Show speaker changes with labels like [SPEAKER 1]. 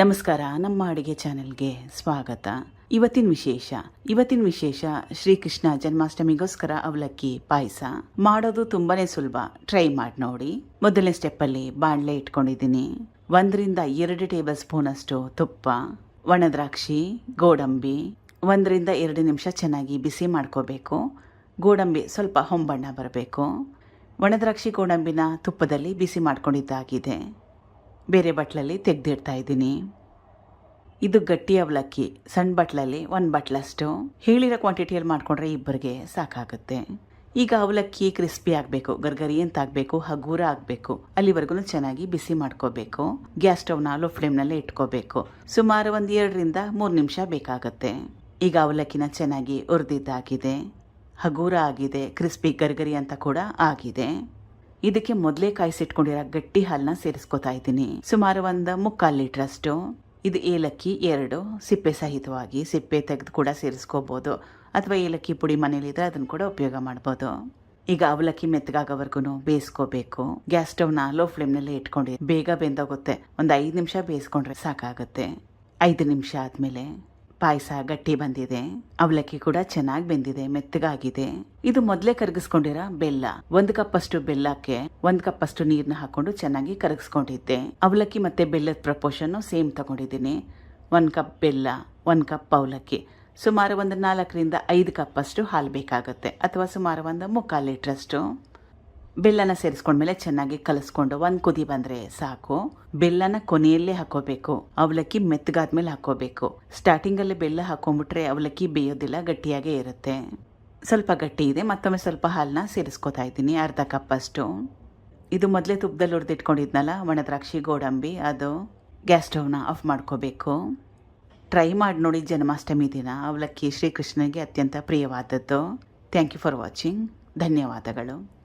[SPEAKER 1] ನಮಸ್ಕಾರ, ನಮ್ಮ ಅಡುಗೆ ಚಾನೆಲ್ಗೆ ಸ್ವಾಗತ. ಇವತ್ತಿನ ವಿಶೇಷ ಇವತ್ತಿನ ವಿಶೇಷ ಶ್ರೀಕೃಷ್ಣ ಜನ್ಮಾಷ್ಟಮಿಗೋಸ್ಕರ ಅವಲಕ್ಕಿ ಪಾಯಸ. ಮಾಡೋದು ತುಂಬಾನೇ ಸುಲಭ, ಟ್ರೈ ಮಾಡಿ ನೋಡಿ. ಮೊದಲನೇ ಸ್ಟೆಪ್ಪಲ್ಲಿ ಬಾಣಲೆ ಇಟ್ಕೊಂಡಿದ್ದೀನಿ. ಒಂದರಿಂದ ಎರಡು ಟೇಬಲ್ ಸ್ಪೂನ್ ಅಷ್ಟು ತುಪ್ಪ ಒಣದ್ರಾಕ್ಷಿ ಗೋಡಂಬಿ, ಒಂದರಿಂದ ಎರಡು ನಿಮಿಷ ಚೆನ್ನಾಗಿ ಬಿಸಿ ಮಾಡ್ಕೋಬೇಕು. ಗೋಡಂಬಿ ಸ್ವಲ್ಪ ಹೊಂಬಣ್ಣ ಬರಬೇಕು. ಒಣದ್ರಾಕ್ಷಿ ಗೋಡಂಬಿನ ತುಪ್ಪದಲ್ಲಿ ಬಿಸಿ ಮಾಡ್ಕೊಂಡಿದ್ದಾಗಿದೆ. ಬೇರೆ ಬಟ್ಲಲ್ಲಿ ತೆಗೆದಿಡ್ತಾ ಇದ್ದೀನಿ. ಇದು ಗಟ್ಟಿ ಅವಲಕ್ಕಿ ಸಣ್ಣ ಬಟ್ಲಲ್ಲಿ ಒಂದು ಬಟ್ಲಷ್ಟು. ಹೇಳಿರೋ ಕ್ವಾಂಟಿಟಿಯಲ್ಲಿ ಮಾಡಿಕೊಂಡ್ರೆ ಇಬ್ಬರಿಗೆ ಸಾಕಾಗುತ್ತೆ. ಈಗ ಅವಲಕ್ಕಿ ಕ್ರಿಸ್ಪಿ ಆಗಬೇಕು, ಗರ್ಗರಿ ಅಂತ ಆಗಬೇಕು, ಹಗೂರ ಆಗಬೇಕು. ಅಲ್ಲಿವರೆಗೂ ಚೆನ್ನಾಗಿ ಬಿಸಿ ಮಾಡ್ಕೋಬೇಕು. ಗ್ಯಾಸ್ ಸ್ಟವ್ನ ಲೋ ಫ್ಲೇಮ್ನಲ್ಲೇ ಇಟ್ಕೋಬೇಕು. ಸುಮಾರು ಒಂದು ಎರಡರಿಂದ ಮೂರು ನಿಮಿಷ ಬೇಕಾಗುತ್ತೆ. ಈಗ ಅವಲಕ್ಕಿನ ಚೆನ್ನಾಗಿ ಉರಿದಿದ್ದಾಗಿದೆ ಹಗೂರ ಆಗಿದೆ, ಕ್ರಿಸ್ಪಿ, ಗರ್ಗರಿ ಅಂತ ಕೂಡ ಆಗಿದೆ. ಇದಕ್ಕೆ ಮೊದಲೇ ಕಾಯಿಸಿಟ್ಕೊಂಡಿರೋ ಗಟ್ಟಿ ಹಾಲನ್ನ ಸೇರಿಸ್ಕೊತಾ ಇದ್ದೀನಿ. ಸುಮಾರು ಒಂದು ಮುಕ್ಕಾಲು ಲೀಟ್ರಷ್ಟು. ಇದು ಏಲಕ್ಕಿ ಎರಡು. ಸಿಪ್ಪೆ ಸಹಿತವಾಗಿ ಸಿಪ್ಪೆ ತೆಗೆದು ಕೂಡ ಸೇರಿಸ್ಕೋಬೋದು. ಅಥವಾ ಏಲಕ್ಕಿ ಪುಡಿ ಮನೇಲಿದ್ರೆ ಅದನ್ನು ಕೂಡ ಉಪಯೋಗ ಮಾಡ್ಬೋದು. ಈಗ ಅವಲಕ್ಕಿ ಮೆತ್ತಗಾಗೋವರೆಗೂ ಬೇಯಿಸ್ಕೋಬೇಕು. ಗ್ಯಾಸ್ ಸ್ಟವ್ನ ಲೋ ಫ್ಲೇಮ್ನಲ್ಲಿ ಇಟ್ಕೊಂಡು ಬೇಗ ಬೆಂದೋಗುತ್ತೆ. ಒಂದು ಐದು ನಿಮಿಷ ಬೇಯಿಸ್ಕೊಂಡ್ರೆ ಸಾಕಾಗುತ್ತೆ. ಐದು ನಿಮಿಷ ಆದಮೇಲೆ ಪಾಯಸ ಗಟ್ಟಿ ಬಂದಿದೆ. ಅವಲಕ್ಕಿ ಕೂಡ ಚೆನ್ನಾಗಿ ಬೆಂದಿದೆ, ಮೆತ್ತಗಾಗಿದೆ. ಇದು ಮೊದಲೇ ಕರಗಿಸ್ಕೊಂಡಿರೋ? ಬೆಲ್ಲ. ಒಂದು ಕಪ್ ಅಷ್ಟು ಬೆಲ್ಲಕ್ಕೆ ಒಂದ್ ಕಪ್ ಅಷ್ಟು ನೀರ್ನ ಹಾಕೊಂಡು ಚೆನ್ನಾಗಿ ಕರಗಿಸ್ಕೊಂಡಿದ್ದೆ. ಅವಲಕ್ಕಿ ಮತ್ತೆ ಬೆಲ್ಲದ ಪ್ರಪೋರ್ಷನ್ ಸೇಮ್ ತಗೊಂಡಿದ್ದೀನಿ. ಒಂದು ಕಪ್ ಬೆಲ್ಲ, ಒಂದು ಕಪ್ ಅವಲಕ್ಕಿ. ಸುಮಾರು ಒಂದು ನಾಲ್ಕರಿಂದ ಐದು ಕಪ್ ಅಷ್ಟು ಹಾಲು ಬೇಕಾಗುತ್ತೆ. ಅಥವಾ ಸುಮಾರು ಒಂದು ಮುಕ್ಕಾಲು ಲೀಟ್ರಷ್ಟು. ಬೆಲ್ಲನ ಸೇರಿಸ್ಕೊಂಡ್ಮೇಲೆ ಚೆನ್ನಾಗಿ ಕಲಸ್ಕೊಂಡು ಒಂದು ಕುದಿ ಬಂದರೆ ಸಾಕು. ಬೆಲ್ಲನ ಕೊನೆಯಲ್ಲೇ ಹಾಕೋಬೇಕು. ಅವಲಕ್ಕಿ ಮೆತ್ತಗಾದ್ಮೇಲೆ ಹಾಕೋಬೇಕು. ಸ್ಟಾರ್ಟಿಂಗಲ್ಲೇ ಬೆಲ್ಲ ಹಾಕೊಂಡ್ಬಿಟ್ರೆ ಅವಲಕ್ಕಿ ಬೇಯೋದಿಲ್ಲ, ಗಟ್ಟಿಯಾಗೇ ಇರುತ್ತೆ. ಸ್ವಲ್ಪ ಗಟ್ಟಿ ಇದೆ, ಮತ್ತೊಮ್ಮೆ ಸ್ವಲ್ಪ ಹಾಲನ್ನ ಸೇರಿಸ್ಕೊತಾ ಇದ್ದೀನಿ, ಅರ್ಧ ಕಪ್ ಅಷ್ಟು. ಇದು ಮೊದಲೇ ತುಪ್ಪದಲ್ಲಿ ಹುರಿದಿಟ್ಕೊಂಡಿದ್ನಲ್ಲ ಒಣದ್ರಾಕ್ಷಿ ಗೋಡಂಬಿ, ಅದು ಗ್ಯಾಸ್ ಸ್ಟೌವ್ನ ಆಫ್ ಮಾಡ್ಕೋಬೇಕು. ಟ್ರೈ ಮಾಡಿ ನೋಡಿ ಜನ್ಮಾಷ್ಟಮಿ ದಿನ. ಅವಲಕ್ಕಿ ಶ್ರೀಕೃಷ್ಣನಿಗೆ ಅತ್ಯಂತ ಪ್ರಿಯವಾದದ್ದು. ಥ್ಯಾಂಕ್ ಯು ಫಾರ್ ವಾಚಿಂಗ್ ಧನ್ಯವಾದಗಳು.